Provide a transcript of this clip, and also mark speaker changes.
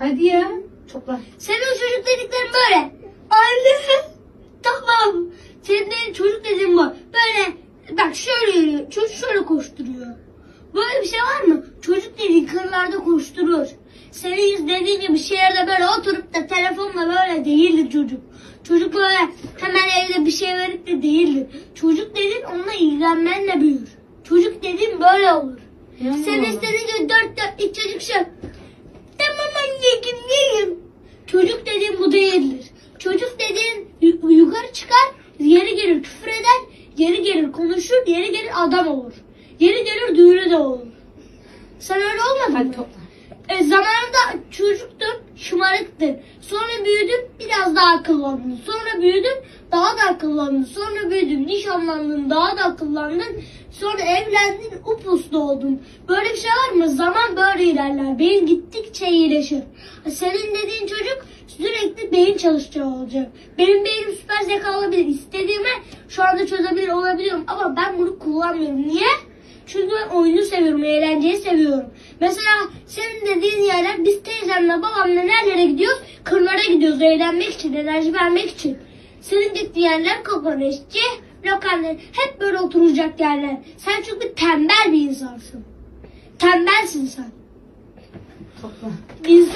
Speaker 1: Hadi ya. Topla.
Speaker 2: Senin çocuk dediklerin böyle. Anne. Tamam. Senin çocuk dediğin bu. Böyle bak şöyle yürüyor. Çocuk şöyle koşturuyor. Böyle bir şey var mı? Çocuk dediğin kırlarda koşturur. Senin dediğin gibi şehirde böyle oturup da telefonla böyle değildir çocuk. Çocuk böyle hemen evde bir şey verip de değildir. Çocuk dediğin onunla ilgilenmenle büyür. Çocuk dediğin böyle olur.
Speaker 1: Yani
Speaker 2: Sen istediğin gibi dört dörtlük çocuk şu. Tamam anneciğim yiyeyim. Çocuk dediğin bu değildir. Çocuk dediğin yu- yukarı çıkar, yeri gelir küfür yeri gelir konuşur, yeri gelir adam olur. Yeri gelir düğünü de olur. Sen öyle olmadın
Speaker 1: Hadi
Speaker 2: mı?
Speaker 1: topla.
Speaker 2: E, zamanında çocuktun, şımarıktın. Sonra büyüdün, biraz daha akıllandın. Sonra büyüdün, daha da akıllandın. Sonra büyüdün, nişanlandın, daha da akıllandın. Sonra evlendin, upuslu oldun. Böyle bir şey var mı? Zaman böyle ilerler. Beyin gittikçe iyileşir. Senin dediğin çocuk beyin çalışacağı olacak. Benim beynim süper zeka olabilir. İstediğime şu anda çözebilir olabiliyorum. Ama ben bunu kullanmıyorum. Niye? Çünkü ben oyunu seviyorum, eğlenceyi seviyorum. Mesela senin dediğin yerler biz teyzemle babamla nerelere gidiyoruz? Kırlara gidiyoruz eğlenmek için, enerji vermek için. Senin gittiğin yerler kokoreççi, lokal hep böyle oturacak yerler. Sen çünkü tembel bir insansın. Tembelsin sen.
Speaker 1: Topla.
Speaker 2: İnsan